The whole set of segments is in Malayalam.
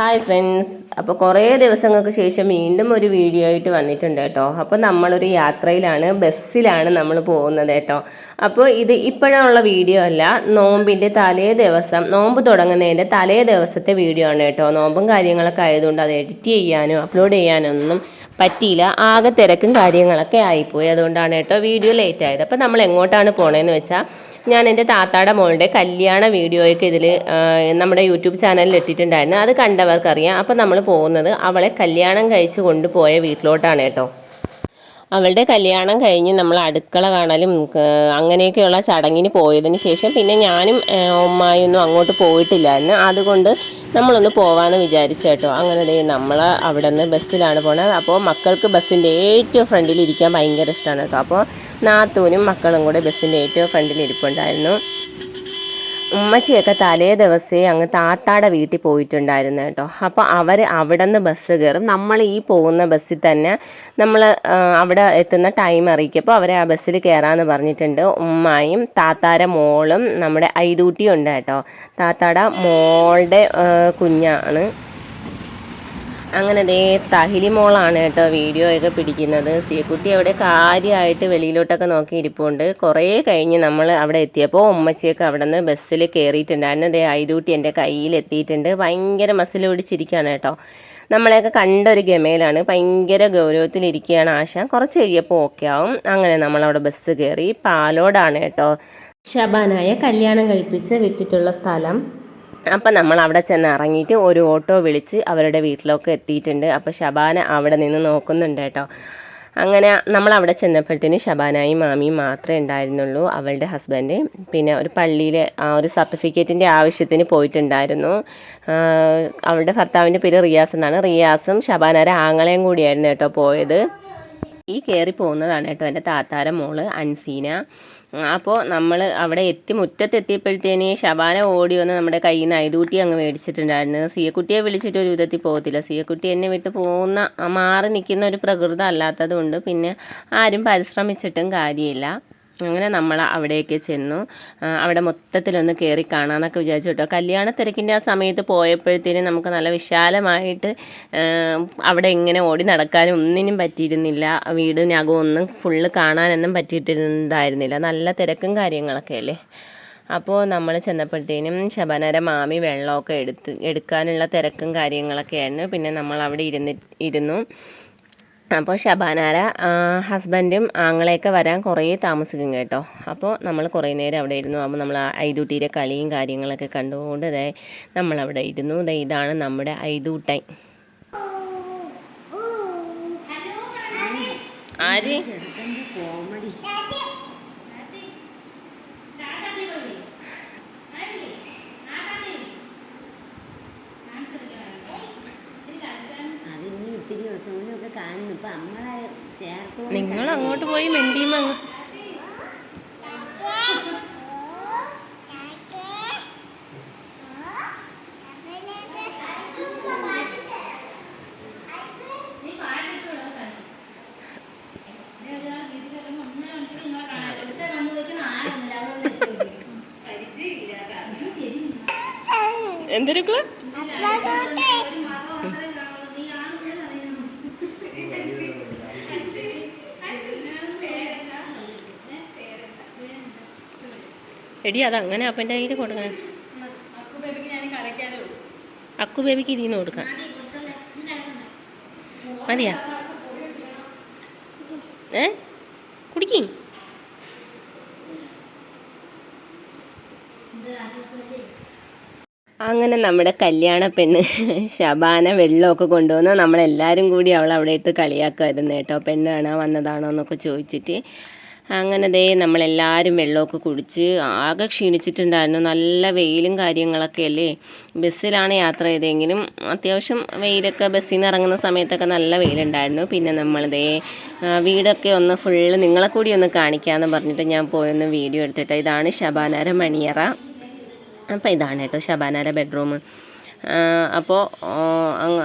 ഹായ് ഫ്രണ്ട്സ് അപ്പോൾ കുറേ ദിവസങ്ങൾക്ക് ശേഷം വീണ്ടും ഒരു വീഡിയോ ആയിട്ട് വന്നിട്ടുണ്ട് കേട്ടോ. അപ്പോൾ നമ്മളൊരു യാത്രയിലാണ് ബസ്സിലാണ് നമ്മൾ പോകുന്നത് കേട്ടോ. അപ്പോൾ ഇത് ഇപ്പോഴുള്ള വീഡിയോ അല്ല നോമ്പിന്റെ തലേ ദിവസം നോമ്പ് തുടങ്ങുന്നതിന്റെ തലേ ദിവസത്തെ വീഡിയോ ആണ് കേട്ടോ. നോമ്പും കാര്യങ്ങളൊക്കെ ആയതുകൊണ്ട് അത് എഡിറ്റ് ചെയ്യാനോ അപ്ലോഡ് ചെയ്യാനോ ഒന്നും പറ്റിയില്ല. ആകെ തിരക്കും കാര്യങ്ങളൊക്കെ ആയിപ്പോയി. അതുകൊണ്ടാണ് കേട്ടോ വീഡിയോ ലേറ്റ് ആയത്. അപ്പോൾ നമ്മൾ എങ്ങോട്ടാണ് പോണതെന്ന് വെച്ചാൽ ഞാൻ എന്റെ താത്താടെ മോളുടെ കല്യാണ വീഡിയോയൊക്കെ ഇതിൽ നമ്മുടെ യൂട്യൂബ് ചാനലിൽ ഇട്ടിട്ടുണ്ടായിരുന്നു. അത് കണ്ടവർക്കറിയാം. അപ്പോൾ നമ്മൾ പോകുന്നത് അവളെ കല്യാണം കഴിച്ച് കൊണ്ടുപോയ വീട്ടിലോട്ടാണ് കേട്ടോ. അവളുടെ കല്യാണം കഴിഞ്ഞ് നമ്മൾ അടുക്കള കാണലും അങ്ങനെയൊക്കെയുള്ള ചടങ്ങിന് പോയതിന് ശേഷം പിന്നെ ഞാനും ഉമ്മായൊന്നും അങ്ങോട്ട് പോയിട്ടില്ലായിരുന്നു. അതുകൊണ്ട് നമ്മളൊന്ന് പോവാന്ന് വിചാരിച്ചു കേട്ടോ. അങ്ങനെ ദേ നമ്മൾ അവിടെ നിന്ന് ബസ്സിലാണ് പോണത്. അപ്പോൾ മക്കൾക്ക് ബസ്സിന്റെ ഏറ്റവും ഫ്രണ്ടിൽ ഇരിക്കാൻ ഭയങ്കര ഇഷ്ടമാണ് കേട്ടോ. അപ്പോൾ നാത്തൂനും മക്കളും കൂടെ ബസ്സിന്റെ ഏറ്റവും ഫ്രണ്ടിൽ ഇരിപ്പുണ്ടായിരുന്നു. ഉമ്മച്ചിയൊക്കെ തലേ ദിവസേ അങ്ങ് താത്താടെ വീട്ടിൽ പോയിട്ടുണ്ടായിരുന്നു കേട്ടോ. അപ്പോൾ അവർ അവിടെ നിന്ന് ബസ് കയറും നമ്മൾ ഈ പോകുന്ന ബസ്സിൽ തന്നെ നമ്മൾ അവിടെ എത്തുന്ന ടൈം അറിയിക്കപ്പോൾ അവരെ ആ ബസ്സിൽ കയറാമെന്ന് പറഞ്ഞിട്ടുണ്ട്. ഉമ്മായും താത്താര മോളും നമ്മുടെ ഐതൂട്ടിയും ഉണ്ട് കേട്ടോ. താത്താടെ മോളുടെ കുഞ്ഞാണ്. അങ്ങനെ ദേ തഹിലി മോളാണ് കേട്ടോ വീഡിയോ ഒക്കെ പിടിക്കുന്നത്. സീക്കുട്ടി അവിടെ കാര്യമായിട്ട് വെളിയിലോട്ടൊക്കെ നോക്കി ഇരിപ്പുണ്ട്. കുറേ കഴിഞ്ഞ് നമ്മൾ അവിടെ എത്തിയപ്പോൾ ഉമ്മച്ചിയൊക്കെ അവിടെ നിന്ന് ബസ്സിൽ കയറിയിട്ടുണ്ടായിരുന്നു ദേ ഐതൂട്ടി എന്റെ കയ്യിൽ എത്തിയിട്ടുണ്ട് ഭയങ്കര മസിൽ പിടിച്ചിരിക്കുകയാണ് കേട്ടോ. നമ്മളെയൊക്കെ കണ്ടൊരു ഗമയിലാണ്. ഭയങ്കര ഗൗരവത്തിലിരിക്കുകയാണ് ആശ. കുറച്ച് കഴിയപ്പോൾ ഓക്കെ ആവും. അങ്ങനെ നമ്മളവിടെ ബസ് കയറി പാലോടാണ് കേട്ടോ. ഷബാനായ കല്യാണം കഴിപ്പിച്ച് വിറ്റിട്ടുള്ള സ്ഥലം. അപ്പം നമ്മൾ അവിടെ ചെന്ന് ഇറങ്ങിയിട്ട് ഒരു ഓട്ടോ വിളിച്ച് അവരുടെ വീട്ടിലൊക്കെ എത്തിയിട്ടുണ്ട്. അപ്പോൾ ഷബാന അവിടെ നിന്ന് നോക്കുന്നുണ്ട് കേട്ടോ. അങ്ങനെ നമ്മൾ അവിടെ ചെന്നപ്പോഴത്തേന് ഷബാനായും മാമിയും മാത്രമേ ഉണ്ടായിരുന്നുള്ളൂ. അവളുടെ ഹസ്ബൻഡ് പിന്നെ ഒരു പള്ളിയിലെ ആ ഒരു സർട്ടിഫിക്കറ്റിന്റെ ആവശ്യത്തിന് പോയിട്ടുണ്ടായിരുന്നു. അവളുടെ ഭർത്താവിന്റെ പേര് റിയാസ് എന്നാണ്. റിയാസും ഷബാനാരെ ആങ്ങളെയും കൂടിയായിരുന്നു കേട്ടോ പോയത്. ഈ കയറി പോകുന്നതാണ് കേട്ടോ എന്റെ താത്താര മോൾ അൻസീന. അപ്പോൾ നമ്മൾ അവിടെ എത്തി മുറ്റത്തെത്തിയപ്പോഴത്തേന് ശബാന ഓടി വന്ന് നമ്മുടെ കയ്യിൽ നിന്ന് ഐതൂട്ടി അങ്ങ് മേടിച്ചിട്ടുണ്ടായിരുന്നു. സിയക്കുട്ടിയെ വിളിച്ചിട്ട് ഒരു വിധത്തിൽ പോകത്തില്ല. സിയക്കുട്ടി എന്നെ വിട്ട് പോകുന്ന മാറി നിൽക്കുന്ന ഒരു പ്രകൃതം അല്ലാത്തതുകൊണ്ട് പിന്നെ ആരും പരിശ്രമിച്ചിട്ടും കാര്യമില്ല. അങ്ങനെ നമ്മൾ അവിടേക്ക് ചെന്നു. അവിടെ മൊത്തത്തിലൊന്ന് കയറി കാണാമെന്നൊക്കെ വിചാരിച്ചു കേട്ടോ. കല്യാണ തിരക്കിന്റെ ആ സമയത്ത് പോയപ്പോഴത്തേനും നമുക്ക് നല്ല വിശാലമായിട്ട് അവിടെ ഇങ്ങനെ ഓടി നടക്കാനും ഒന്നിനും പറ്റിയിരുന്നില്ല. വീടിനകം ഒന്നും ഫുള്ള് കാണാനൊന്നും പറ്റിയിട്ടുണ്ടായിരുന്നില്ല നല്ല തിരക്കും കാര്യങ്ങളൊക്കെ അല്ലേ? അപ്പോൾ നമ്മൾ ചെന്നപ്പോഴത്തേനും ശബാനര മാമി വെള്ളമൊക്കെ എടുത്ത് എടുക്കാനുള്ള തിരക്കും കാര്യങ്ങളൊക്കെ ആയിരുന്നു പിന്നെ നമ്മൾ അവിടെ ഇരുന്ന് ഇരുന്നു. അപ്പോൾ ഷബാനാര ഹസ്ബൻഡും ആങ്ങളെയൊക്കെ വരാൻ കുറേ താമസിക്കും കേട്ടോ. അപ്പോൾ നമ്മൾ കുറേ നേരം അവിടെ ഇരുന്നു. അപ്പോൾ നമ്മൾ ഐദൂട്ടിയുടെ കളിയും കാര്യങ്ങളൊക്കെ കണ്ടുകൊണ്ട് ദേ നമ്മളവിടെ ഇരുന്നു. ദേ ഇതാണ് നമ്മുടെ ഐദൂട്ടൻ ആര്? അതിന് ദിവസങ്ങളിലൊക്കെ കാണുന്നു. ഇപ്പൊ നമ്മളെ ചേർത്ത് നിങ്ങൾ അങ്ങോട്ട് പോയി മെന്റിയും അങ്ങ്. എന്തൊരുക്കൾ എടി അത് അങ്ങനെ അപ്പന്റെ കയ്യിൽ കൊടുക്കണം. അക്കു ബേബിക്ക് ഇതിൽ നിന്ന് കൊടുക്കാം. മതിയാ? ഏ? കുടിക്കും. അങ്ങനെ നമ്മുടെ കല്യാണ പെണ്ണ് ശബാന വെള്ളമൊക്കെ കൊണ്ടുവന്ന് നമ്മളെല്ലാവരും കൂടി അവൾ അവിടെ ഇട്ട് കളിയാക്കുമായിരുന്നു കേട്ടോ. പെണ്ണ് കാണാൻ വന്നതാണോ എന്നൊക്കെ ചോദിച്ചിട്ട് അങ്ങനെ ദേ നമ്മളെല്ലാവരും വെള്ളമൊക്കെ കുടിച്ച് ആകെ ക്ഷീണിച്ചിട്ടുണ്ടായിരുന്നു. നല്ല വെയിലും കാര്യങ്ങളൊക്കെ അല്ലേ? ബസ്സിലാണ് യാത്ര ചെയ്തെങ്കിലും അത്യാവശ്യം വെയിലൊക്കെ ബസ്സിൽ നിന്ന് ഇറങ്ങുന്ന സമയത്തൊക്കെ നല്ല വെയിലുണ്ടായിരുന്നു. പിന്നെ നമ്മൾ ദേ വീടൊക്കെ ഒന്ന് ഫുള്ള് നിങ്ങളെ കൂടി ഒന്ന് കാണിക്കാമെന്ന് പറഞ്ഞിട്ട് ഞാൻ പോയൊന്ന് വീഡിയോ എടുത്തിട്ട് ഇതാണ് ശബാനാര മണിയറ. അപ്പം ഇതാണ് കേട്ടോ ശബാനാര ബെഡ്റൂം അപ്പോൾ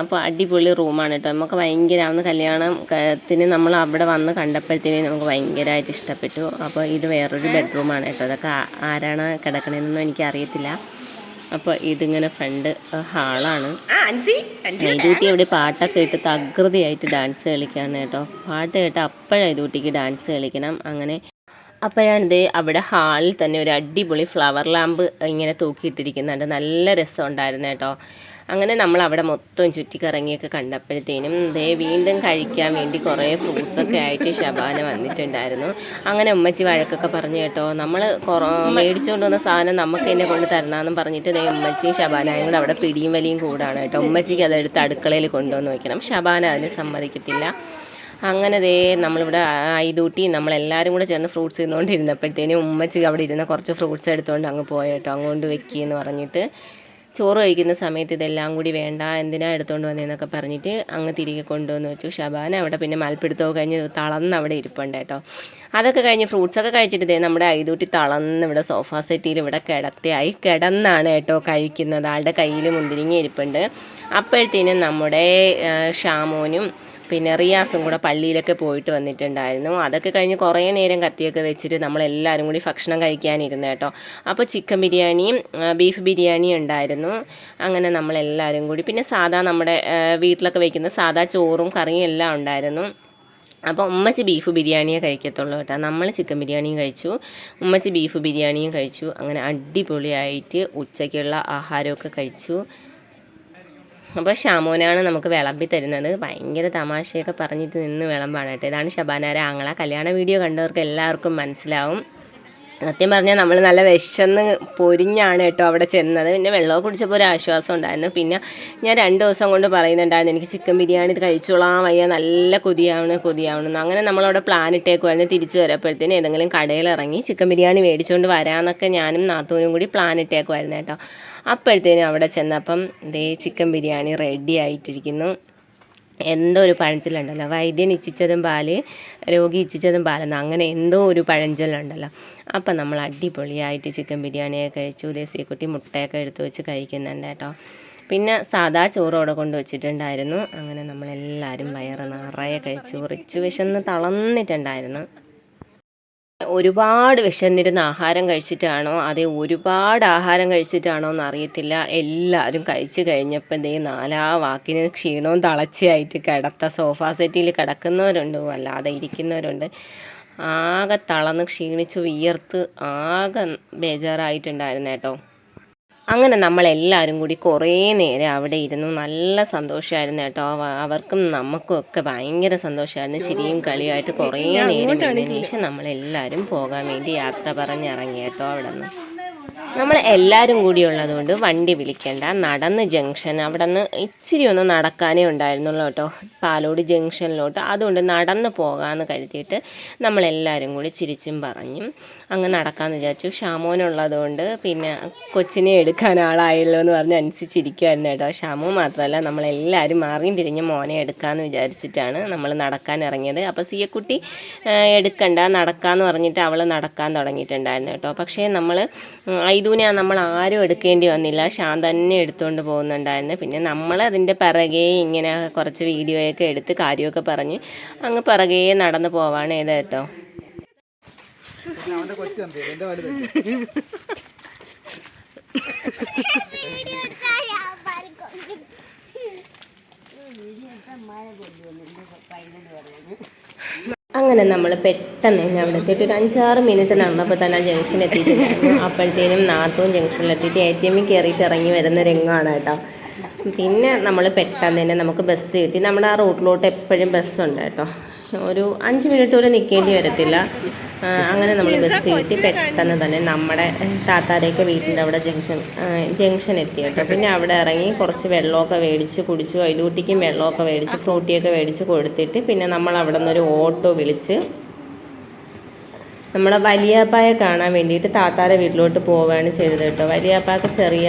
അപ്പോൾ അടിപൊളി റൂമാണ് കേട്ടോ നമുക്ക് ഭയങ്കര അന്ന് കല്യാണത്തിന് നമ്മൾ അവിടെ വന്ന് കണ്ടപ്പോഴത്തേനും നമുക്ക് ഭയങ്കരമായിട്ട് ഇഷ്ടപ്പെട്ടു. അപ്പോൾ ഇത് വേറൊരു ബെഡ്റൂമാണ് കേട്ടോ അതൊക്കെ ആരാണ് കിടക്കണതെന്നൊന്നും എനിക്കറിയത്തില്ല. അപ്പോൾ ഇതിങ്ങനെ ഫ്രണ്ട് ഹാളാണ്. ഐദൂട്ടി ഇവിടെ പാട്ടൊക്കെ ഇട്ട് തകൃതിയായിട്ട് ഡാൻസ് കളിക്കാണ് കേട്ടോ പാട്ട് കേട്ട് അപ്പോഴാണ് ഐതൂട്ടിക്ക് ഡാൻസ് കളിക്കണം. അങ്ങനെ അപ്പോഴാണിത് അവിടെ ഹാളിൽ തന്നെ ഒരു അടിപൊളി ഫ്ലവർ ലാമ്പ് ഇങ്ങനെ തൂക്കിയിട്ടിരിക്കുന്നുണ്ട്. നല്ല രസം ഉണ്ടായിരുന്നു കേട്ടോ. അങ്ങനെ നമ്മൾ അവിടെ മൊത്തം ചുറ്റിക്കറങ്ങിയൊക്കെ കണ്ടപ്പോഴത്തേനും ദേ വീണ്ടും കഴിക്കാൻ വേണ്ടി കുറേ ഫ്രൂട്ട്സൊക്കെ ആയിട്ട് ശബാന വന്നിട്ടുണ്ടായിരുന്നു. അങ്ങനെ ഉമ്മച്ചി വഴക്കൊക്കെ പറഞ്ഞു കേട്ടോ. നമ്മൾ മേടിച്ചുകൊണ്ട് വന്ന സാധനം നമുക്ക് എന്നെ കൊണ്ട് തരണമെന്നും പറഞ്ഞിട്ട് ദേ ഉമ്മച്ചി ശബാനയും കൂടെ അവിടെ പിടിയും വലിയും കൂടാണ് കേട്ടോ. ഉമ്മച്ചിക്ക് അതെടുത്ത് അടുക്കളയിൽ കൊണ്ടുവന്ന് വയ്ക്കണം ശബാന അതിന് സമ്മതിക്കത്തില്ല. അങ്ങനെ ദേ നമ്മളിവിടെ ഐദൂട്ടി നമ്മളെല്ലാവരും കൂടെ ചേർന്ന് ഫ്രൂട്ട്സ് തിന്നുകൊണ്ടിരുന്നപ്പോഴത്തേനും ഉമ്മച്ചി അവിടെ ഇരുന്ന കുറച്ച് ഫ്രൂട്ട്സ് എടുത്തുകൊണ്ട് അങ്ങ് പോയേട്ടോ അങ്ങോട്ട് വെക്കിയെന്ന് പറഞ്ഞിട്ട് ചോറ് കഴിക്കുന്ന സമയത്ത് ഇതെല്ലാം കൂടി വേണ്ട എന്തിനാ എടുത്തുകൊണ്ട് വന്നതെന്നൊക്കെ പറഞ്ഞിട്ട് അങ്ങ് തിരികെ കൊണ്ടുവന്ന് വെച്ചു. ഷബാന അവിടെ പിന്നെ മൽപ്പിടുത്തമൊക്കെ കഴിഞ്ഞ് തളർന്ന് അവിടെ ഇരിപ്പുണ്ട് കേട്ടോ അതൊക്കെ കഴിഞ്ഞ് ഫ്രൂട്ട്സൊക്കെ കഴിച്ചിട്ട് ഇതേ നമ്മുടെ ഐതൂട്ടി തളർന്ന് ഇവിടെ സോഫ സെറ്റിയിൽ ഇവിടെ കിടത്തിയായി കിടന്നാണ് കേട്ടോ കഴിക്കുന്നത്. ആളുടെ കയ്യിൽ മുന്തിരിങ്ങി ഇരിപ്പുണ്ട്. അപ്പോഴത്തേനും നമ്മുടെ ഷാമോനും പിന്നെ റിയാസും കൂടെ പള്ളിയിലൊക്കെ പോയിട്ട് വന്നിട്ടുണ്ടായിരുന്നു. അതൊക്കെ കഴിഞ്ഞ് കുറേ നേരം കത്തിയൊക്കെ വെച്ചിട്ട് നമ്മളെല്ലാവരും കൂടി ഭക്ഷണം കഴിക്കാനിരുന്നു കേട്ടോ. അപ്പോൾ ചിക്കൻ ബിരിയാണിയും ബീഫ് ബിരിയാണിയും ഉണ്ടായിരുന്നു. അങ്ങനെ നമ്മളെല്ലാവരും കൂടി പിന്നെ സാധാ നമ്മുടെ വീട്ടിലൊക്കെ വയ്ക്കുന്ന സാധാ ചോറും കറിയും എല്ലാം ഉണ്ടായിരുന്നു. അപ്പോൾ ഉമ്മച്ചി ബീഫ് ബിരിയാണിയെ കഴിക്കത്തുള്ളൂ കേട്ടോ. നമ്മൾ ചിക്കൻ ബിരിയാണിയും കഴിച്ചു. ഉമ്മച്ചി ബീഫ് ബിരിയാണിയും കഴിച്ചു. അങ്ങനെ അടിപൊളിയായിട്ട് ഉച്ചയ്ക്കുള്ള ആഹാരമൊക്കെ കഴിച്ചു. അപ്പോൾ ഷാമോനാണ് നമുക്ക് വിളമ്പി തരുന്നത്. ഭയങ്കര തമാശയൊക്കെ പറഞ്ഞിട്ട് നിന്ന് വിളമ്പാണ് കേട്ടോ. ഇതാണ് ഷബാനാര ആങ്ങള. കല്യാണ വീഡിയോ കണ്ടവർക്ക് എല്ലാവർക്കും മനസ്സിലാവും. സത്യം പറഞ്ഞാൽ നമ്മൾ നല്ല വിശന്ന് പൊരിഞ്ഞാണ് കേട്ടോ അവിടെ ചെന്നത്. പിന്നെ വെള്ളമൊക്കെ കുടിച്ചപ്പോൾ ഒരു ആശ്വാസം ഉണ്ടായിരുന്നു. പിന്നെ ഞാൻ രണ്ട് ദിവസം കൊണ്ട് പറയുന്നുണ്ടായിരുന്നു എനിക്ക് ചിക്കൻ ബിരിയാണി കഴിച്ചോളാം വയ്യ നല്ല കൊതിയാവണം കൊതിയാവണം അങ്ങനെ നമ്മളവിടെ പ്ലാൻ ഇട്ടേക്കുമായിരുന്നു തിരിച്ചു വരപ്പോഴത്തേന് ഏതെങ്കിലും കടയിൽ ഇറങ്ങി ചിക്കൻ ബിരിയാണി മേടിച്ചുകൊണ്ട് വരാമെന്നൊക്കെ ഞാനും നാത്തൂനും കൂടി പ്ലാൻ ഇട്ടേക്കുമായിരുന്നു കേട്ടോ. അപ്പോഴത്തേനും അവിടെ ചെന്നപ്പം ഇതേ ചിക്കൻ ബിരിയാണി റെഡി ആയിട്ടിരിക്കുന്നു. എന്തോ ഒരു പഴഞ്ചൊല്ലുണ്ടല്ലോ. വൈദ്യൻ ഇച്ഛിച്ചതും പാൽ രോഗി ഇച്ഛിച്ചതും പാലെന്ന് അങ്ങനെ എന്തോ ഒരു പഴഞ്ചൊല്ലുണ്ടല്ലോ. അപ്പം നമ്മൾ അടിപൊളിയായിട്ട് ചിക്കൻ ബിരിയാണിയൊക്കെ കഴിച്ചു. ദേശീയക്കുട്ടി മുട്ടയൊക്കെ എടുത്തു വെച്ച് കഴിക്കുന്നുണ്ട് കേട്ടോ. പിന്നെ സാദാ ചോറോടെ കൊണ്ട് വെച്ചിട്ടുണ്ടായിരുന്നു. അങ്ങനെ നമ്മളെല്ലാവരും വയറ് നിറയെ കഴിച്ചു. റിച്ച് വിശന്ന് തളർന്നിട്ടുണ്ടായിരുന്നു. ഒരുപാട് വിശന്നിരുന്ന ആഹാരം കഴിച്ചിട്ടാണോ? അതേ ഒരുപാട് ആഹാരം കഴിച്ചിട്ടാണോ എന്ന് അറിയത്തില്ല എല്ലാവരും കഴിച്ചു കഴിഞ്ഞപ്പോൾ ദേ നാലാ വാക്കിന് ക്ഷീണവും തളച്ചയായിട്ട് കിടത്ത സോഫ സെറ്റിൽ കിടക്കുന്നവരുണ്ട് അല്ലാതെ ഇരിക്കുന്നവരുണ്ട്. ആകെ തളന്ന് ക്ഷീണിച്ച് വിയർത്ത് ആകെ ബേജാറായിട്ടുണ്ടായിരുന്നു കേട്ടോ. അങ്ങനെ നമ്മളെല്ലാവരും കൂടി കുറേ നേരം അവിടെ ഇരുന്നു. നല്ല സന്തോഷമായിരുന്നു കേട്ടോ. അവർക്കും നമുക്കും ഒക്കെ ഭയങ്കര സന്തോഷമായിരുന്നു ശരിയും കളിയായിട്ട് കുറേ നേരം ശേഷം നമ്മളെല്ലാവരും പോകാൻ വേണ്ടി യാത്ര പറഞ്ഞിറങ്ങി കേട്ടോ അവിടെ നിന്ന് നമ്മൾ എല്ലാവരും കൂടി ഉള്ളതുകൊണ്ട് വണ്ടി വിളിക്കേണ്ട. നടന്ന് ജംഗ്ഷൻ അവിടെ നിന്ന് ഇച്ചിരി ഒന്ന് നടക്കാനേ ഉണ്ടായിരുന്നുള്ളൂ കേട്ടോ. പാലോട് ജംഗ്ഷനിലോട്ട് അതുകൊണ്ട് നടന്ന് പോകാമെന്ന് കരുതിയിട്ട് നമ്മളെല്ലാവരും കൂടി ചിരിച്ചും പറഞ്ഞും അങ്ങ് നടക്കാമെന്ന് വിചാരിച്ചു. ഷാമോനുള്ളതുകൊണ്ട് പിന്നെ കൊച്ചിനെ എടുക്കാൻ ആളായല്ലോ എന്ന് പറഞ്ഞ് അനുസരിച്ചിരിക്കുമായിരുന്നു കേട്ടോ. ഷാമു മാത്രമല്ല നമ്മളെല്ലാവരും മാറിയും തിരിഞ്ഞ് മോനെ എടുക്കാമെന്ന് വിചാരിച്ചിട്ടാണ് നമ്മൾ നടക്കാൻ ഇറങ്ങിയത്. അപ്പോൾ സിയക്കുട്ടി എടുക്കണ്ട നടക്കാമെന്ന് പറഞ്ഞിട്ട് അവൾ നടക്കാൻ തുടങ്ങിയിട്ടുണ്ടായിരുന്നു കേട്ടോ. പക്ഷേ നമ്മൾ ഐദൂനെ നമ്മൾ ആരും എടുക്കേണ്ടി വന്നില്ല ശാന്ത തന്നെ എടുത്തുകൊണ്ട് പോകുന്നുണ്ടായിരുന്നു പിന്നെ നമ്മൾ അതിന്റെ പിറകെ ഇങ്ങനെ കുറച്ച് വീഡിയോയൊക്കെ എടുത്ത് കാര്യമൊക്കെ പറഞ്ഞ് അങ്ങ് പിറകെ നടന്നു പോവാണ് ഏത് കേട്ടോ വലുത് അങ്ങനെ നമ്മൾ പെട്ടെന്ന് തന്നെ അവിടെ എത്തിയിട്ട് ഒരു അഞ്ചാറ് മിനിറ്റ് നടന്നപ്പോൾ തന്നെ ജംഗ്ഷനിൽ എത്തിയിട്ടുണ്ടായിരുന്നു. അപ്പോഴത്തേനും നാത്തവും ജംഗ്ഷനിലെത്തിയിട്ട് എ ടി എമ്മിൽ കയറിയിട്ട് ഇറങ്ങി വരുന്ന രംഗമാണ് കേട്ടോ. പിന്നെ നമ്മൾ പെട്ടെന്ന് തന്നെ നമുക്ക് ബസ് കിട്ടി. നമ്മുടെ ആ റൂട്ടിലോട്ട് എപ്പോഴും ബസ്സുണ്ട് കേട്ടോ. ഒരു അഞ്ച് മിനിറ്റ് പോലും നിൽക്കേണ്ടി വരത്തില്ല. അങ്ങനെ നമ്മൾ ബസ് കയറ്റി പെട്ടെന്ന് തന്നെ നമ്മുടെ താത്താരെയൊക്കെ വീട്ടിന്റെ അവിടെ ജംഗ്ഷൻ ജംഗ്ഷൻ എത്തി കേട്ടോ. പിന്നെ അവിടെ ഇറങ്ങി കുറച്ച് വെള്ളമൊക്കെ മേടിച്ച് കുടിച്ചു അതിലൂട്ടിക്കും വെള്ളമൊക്കെ മേടിച്ച് ഫ്രൂട്ടിയൊക്കെ മേടിച്ച് കൊടുത്തിട്ട് പിന്നെ നമ്മൾ അവിടെ നിന്നൊരു ഓട്ടോ വിളിച്ച് നമ്മളെ വലിയാപ്പായെ കാണാൻ വേണ്ടിയിട്ട് താത്താരെ വീട്ടിലോട്ട് പോവുകയാണ് ചെയ്തത് കേട്ടോ. വലിയാപ്പാക്ക് ചെറിയ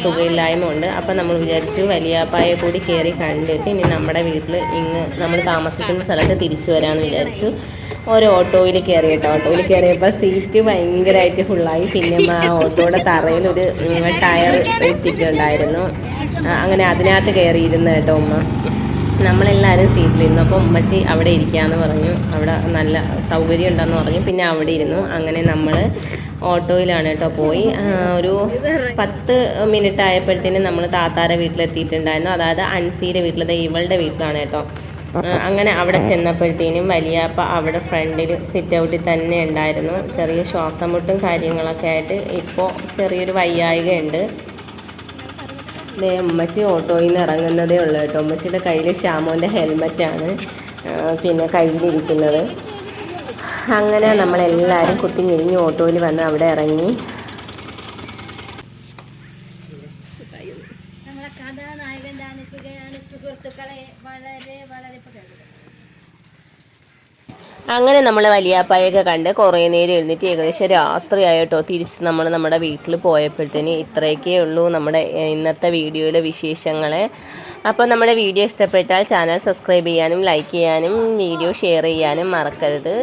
സുഖമില്ലായ്മ ഉണ്ട് അപ്പം നമ്മൾ വിചാരിച്ചു വലിയാപ്പായെ കൂടി കയറി കണ്ടിട്ട് ഇനി നമ്മുടെ വീട്ടിൽ ഇങ്ങ് നമ്മൾ താമസിക്കുന്ന സ്ഥലത്ത് തിരിച്ചു വരാമെന്ന് വിചാരിച്ചു. ഒരു ഓട്ടോയിൽ കയറി കേട്ടോ. ഓട്ടോയിൽ കയറിയപ്പോൾ സീറ്റ് ഭയങ്കരമായിട്ട് ഫുള്ളായി പിന്നെ ആ ഓട്ടോയുടെ തറയിൽ ഒരു ടയർ എത്തിയിട്ടുണ്ടായിരുന്നു അങ്ങനെ അതിനകത്ത് കയറിയിരുന്നു കേട്ടോ ഉമ്മ. നമ്മളെല്ലാവരും സീറ്റിലിരുന്നു. അപ്പോൾ ഉമ്മച്ചി അവിടെ ഇരിക്കാമെന്ന് പറഞ്ഞു. അവിടെ നല്ല സൗകര്യം ഉണ്ടെന്ന് പറഞ്ഞു. പിന്നെ അവിടെ ഇരുന്നു. അങ്ങനെ നമ്മൾ ഓട്ടോയിലാണ് കേട്ടോ പോയി. ഒരു പത്ത് മിനിറ്റ് ആയപ്പോഴത്തേനും നമ്മൾ താത്താരെ വീട്ടിലെത്തിയിട്ടുണ്ടായിരുന്നു. അതായത് അൻസീരെ വീട്ടിലത് ഇവളുടെ വീട്ടിലാണ് കേട്ടോ. അങ്ങനെ അവിടെ ചെന്നപ്പോഴത്തേനും വലിയപ്പ അവിടെ ഫ്രണ്ടിൽ സിറ്റ് ഔട്ടിൽ തന്നെ ഉണ്ടായിരുന്നു. ചെറിയ ശ്വാസം മുട്ടും കാര്യങ്ങളൊക്കെ ആയിട്ട് ഇപ്പോൾ ചെറിയൊരു വയ്യായിക ഉണ്ട് ദേ ഉമ്മച്ചി ഓട്ടോയിൽ നിന്ന് ഇറങ്ങുന്നതേ ഉള്ളൂ കേട്ടോ. ഉമ്മച്ചിയുടെ കയ്യിൽ ഷാമോന്റെ ഹെൽമറ്റാണ് പിന്നെ കയ്യിലിരിക്കുന്നത്. അങ്ങനെ നമ്മളെല്ലാവരും കുത്തിഞ്ഞിരിഞ്ഞ് ഓട്ടോയിൽ വന്ന് അവിടെ ഇറങ്ങി. സുഹൃത്തുക്കളെ വളരെ വളരെ അങ്ങനെ നമ്മൾ വലിയാപ്പായൊക്കെ കണ്ട് കുറേ നേരം എഴുന്നിട്ട് ഏകദേശം രാത്രിയായിട്ടോ. തിരിച്ച് നമ്മൾ നമ്മുടെ വീട്ടിൽ പോയപ്പോഴത്തേന് ഇത്രയൊക്കെ ഉള്ളൂ നമ്മുടെ ഇന്നത്തെ വീഡിയോയിലെ വിശേഷങ്ങൾ അപ്പോൾ നമ്മുടെ വീഡിയോ ഇഷ്ടപ്പെട്ടാൽ ചാനൽ സബ്സ്ക്രൈബ് ചെയ്യാനും ലൈക്ക് ചെയ്യാനും വീഡിയോ ഷെയർ ചെയ്യാനും മറക്കരുത്.